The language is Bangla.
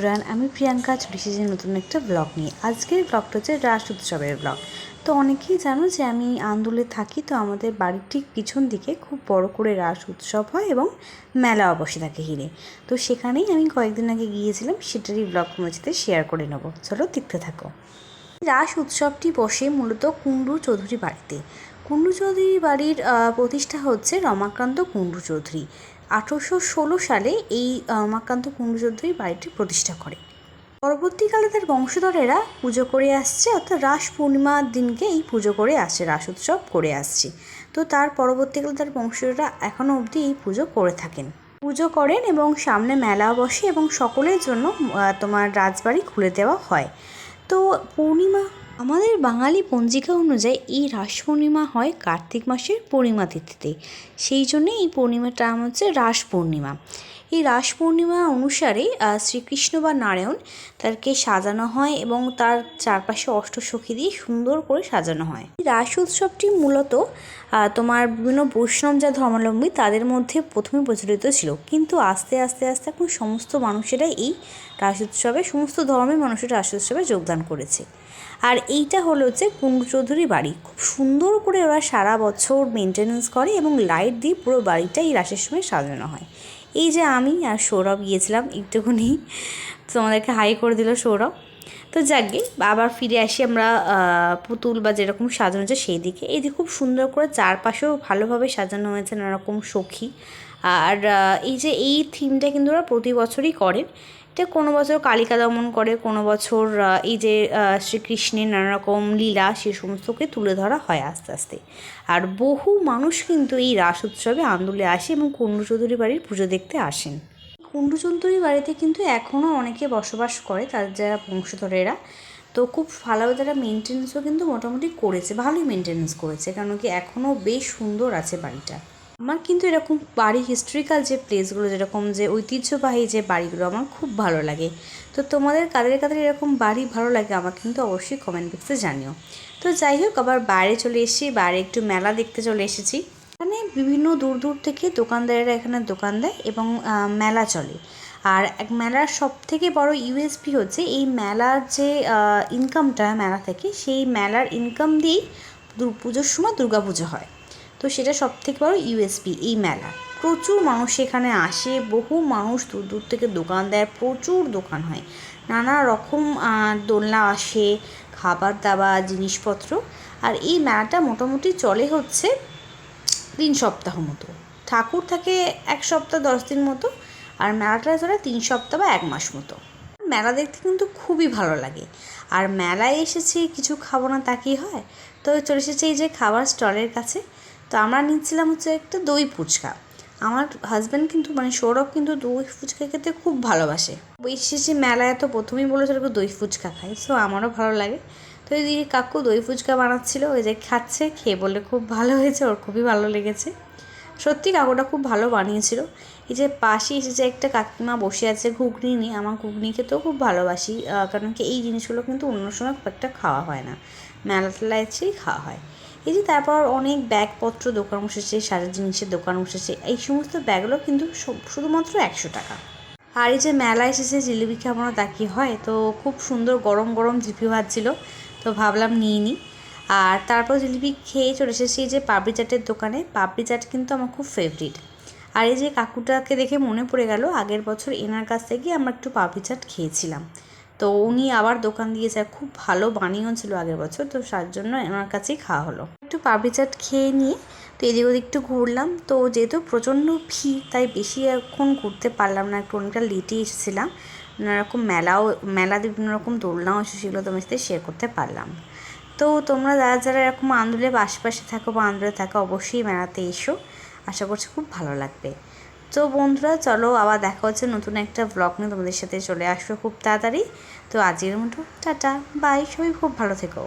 এভরিওয়ান আমি প্রিয়াঙ্কা এসেছি নতুন একটা ব্লগ নিয়ে। আজকের ব্লগটা হচ্ছে রাস উৎসবের ব্লগ তো অনেকেই জানো যে আমি আন্দোলে থাকি, তো আমাদের বাড়ির ঠিক পিছন দিকে খুব বড় করে রাস উৎসব হয় এবং মেলাও বসে থাকে হিরে। তো সেখানেই আমি কয়েকদিন আগে গিয়েছিলাম, সেটারই ব্লগ তোমার সাথে শেয়ার করে নেব। চলো দেখতে থাকো। রাস উৎসবটি বসে মূলত কুণ্ডু চৌধুরী বাড়িতে। কুণ্ডু চৌধুরী বাড়ির প্রতিষ্ঠা হচ্ছে রমাকান্ত কুণ্ডু চৌধুরী। আঠেরোশো ষোলো সালে এই আহ, রমাকান্ত বাড়িটি প্রতিষ্ঠা করে। পরবর্তীকালে তার বংশধরেরা পুজো করে আসছে অর্থাৎ রাস পূর্ণিমার দিনকে এই পুজো করে আসছে রাস উৎসব করে আসছে। তো তার পরবর্তীকালে তার বংশধররা এখনও অবধি এই পুজো করে থাকেন। পুজো করেন এবং সামনে মেলা বসে এবং সকলের জন্য তোমার রাজবাড়ি খুলে দেওয়া হয়। তো পূর্ণিমা আমাদের বাঙালি পঞ্জিকা অনুযায়ী এই রাস পূর্ণিমা হয় কার্তিক মাসের পূর্ণিমা তিথিতে। সেই জন্যে এই পূর্ণিমাটা হচ্ছে রাস পূর্ণিমা। এই রাস পূর্ণিমা অনুসারে শ্রীকৃষ্ণ বা নারায়ণ তাকে সাজানো হয় এবং তার চারপাশে অষ্টসখী দিয়ে সুন্দর করে সাজানো হয়। এই রাস উৎসবটি মূলত তোমার বিভিন্ন বৈষ্ণব যা ধর্মাবলম্বী তাদের মধ্যে প্রথমে প্রচলিত ছিল। কিন্তু আস্তে আস্তে আস্তে এখন সমস্ত মানুষেরাই এই রাস উৎসবে সমস্ত ধর্মের মানুষের রাস উৎসবে যোগদান করেছে। আর এইটা হলো হচ্ছে কুণ্ডু চৌধুরী বাড়ি। খুব সুন্দর করে ওরা সারা বছর মেনটেনেন্স করে এবং লাইট দিয়ে পুরো বাড়িটা এই রাসের সময় সাজানো হয়। এই যে আমি আর সৌরভ গিয়েছিলাম একটুখানি তোমাদেরকে হাই করে দিল সৌরভ। তো যাকগে আবার ফিরে আসি আমরা পুতুল বা যেরকম সাজানো হয়েছে সেই দিকে এই যে খুব সুন্দর করে চারপাশেও ভালোভাবে সাজানো হয়েছে নানা রকম সখী। আর এই যে এই থিমটা কিন্তু ওরা প্রতি বছরই করেন। এটা কোনো বছর কালিকা দমন করে, কোনো বছর এই যে শ্রীকৃষ্ণের নানা রকম লীলা, সে সমস্তকে তুলে ধরা হয় আস্তে আস্তে। আর বহু মানুষ কিন্তু এই রাস উৎসবে আন্দোলে আসে এবং কুণ্ডু চৌধুরী বাড়ির পুজো দেখতে আসেন। কুণ্ডু চৌধুরী বাড়িতে কিন্তু এখনও অনেকে বসবাস করে তাদের যারা বংশধরেরা। তো খুব ভালোভাবে তারা মেনটেন্সও কিন্তু মোটামুটি করেছে, ভালোই মেনটেন্স করেছে কারণ কি এখনও বেশ সুন্দর আছে বাড়িটা। আমার কিন্তু এরকম বাড়ি হিস্ট্রিক্যাল যে প্লেসগুলো যেরকম যে ঐতিহ্যবাহী যে বাড়িগুলো, আমার খুব ভালো লাগে। তো তোমাদের কাদের কাদের এরকম বাড়ি ভালো লাগে আমার কিন্তু অবশ্যই কমেন্ট বক্সে জানিও। তো যাই হোক, আবার বাইরে চলে এসেছি, বাইরে একটু মেলা দেখতে চলে এসেছি। এখানে বিভিন্ন দূর দূর থেকে দোকানদারেরা এখানে দোকান দেয় এবং মেলা চলে। আর এক মেলার সব থেকে বড় ইউএসপি হচ্ছে এই মেলার যে ইনকামটা মেলা থেকে, সেই মেলার ইনকাম দিয়েই পুজোর সময় দুর্গাপুজো হয়। তো সেটা সব থেকে বড় ইউএসপি এই মেলা। প্রচুর মানুষ এখানে আসে, বহু মানুষ দূর দূর থেকে দোকান দেয়, প্রচুর দোকান হয়। নানা রকম দোলনা আসে, খাবার দাবার, জিনিসপত্র। আর এই মেলাটা মোটামুটি চলে হচ্ছে তিন সপ্তাহ মতো। ঠাকুর থাকে এক সপ্তাহ, দশ দিন মতো, আর মেলাটা চলে তিন সপ্তাহ বা এক মাস মতো। মেলা দেখতে কিন্তু খুবই ভালো লাগে। আর মেলায় এসেছি, কিছু খাব না তা হয়? তো চলে এসেছে এই যে খাবার স্টলের কাছে। তো আমরা নিচ্ছিলাম হচ্ছে একটা দই ফুচকা। আমার হাজব্যান্ড কিন্তু মানে সৌরভ কিন্তু দই ফুচকা খেতে খুব ভালোবাসে। এসেছি মেলায় তো প্রথমেই বলেছিল দই ফুচকা খাই সো আমারও ভালো লাগে। তো এই দিকে কাকু দই ফুচকা বানাচ্ছিল, ওই যে খাচ্ছে, খেয়ে বলে খুব ভালো হয়েছে, ওর খুবই ভালো লেগেছে। সত্যি কাকুটা খুব ভালো বানিয়েছিল। এই যে পাশে এসেছে একটা কাকিমা বসে আছে ঘুগনি নিয়ে, আমার ঘুগনি খেতেও খুব ভালোবাসি কারণ কি এই জিনিসগুলো কিন্তু অন্য সময় খুব একটা খাওয়া হয় না। মেলা এসেই খাওয়া হয়। এই যে তারপর অনেক ব্যাগপত্র, দোকান বসেছে সাজার জিনিসের দোকান বসেছে, এই সমস্ত ব্যাগগুলো কিন্তু শুধুমাত্র একশো টাকা। আর এই যে মেলা এসেছে, জিলিপি খাব না তা কি হয়? তো খুব সুন্দর গরম গরম জিলিপি ভাজছিল তো ভাবলাম নিয়ে নিই। আর তারপর জিলিপি খেয়ে চলে এসেছি যে পাপড়ি চাটের দোকানে। পাপড়ি চাট কিন্তু আমার খুব ফেভারিট আর এই যে কাকুটাকে দেখে মনে পড়ে গেল, আগের বছর এনার কাছ থেকে আমরা একটু পাপড়ি চাট খেয়েছিলাম। তো উনি আবার দোকান দিয়েছে খুব ভালো বানিয়েছিল আগের বছর, তো তার জন্য ওনার কাছেই খাওয়া হলো। একটু পাপড়ি চাট খেয়ে নিয়ে তো এদিক ওদিক একটু ঘুরলাম, তো যেহেতু প্রচণ্ড ভিড়, তাই বেশি এখন ঘুরতে পারলাম না, একটু অনেকটা লেটে এসেছিলাম। নানা রকম মেলাও মেলাতে বিভিন্ন রকম দোলনাও আছে সেগুলো তোমার সাথে শেয়ার করতে পারলাম। তো তোমরা যারা যারা এরকম আন্দোলনের আশেপাশে থাকো বা আন্দোলনে থাকো, অবশ্যই মেলাতে এসো। আশা করছি খুব ভালো লাগবে। তো বন্ধুরা, চলো আবার দেখা হচ্ছে নতুন একটা ব্লগ নিয়ে তোমাদের সাথে চলে আসব খুব তাড়াতাড়ি। তো আজকের মতো, টাটা বাই সবাই খুব ভালো থেকো।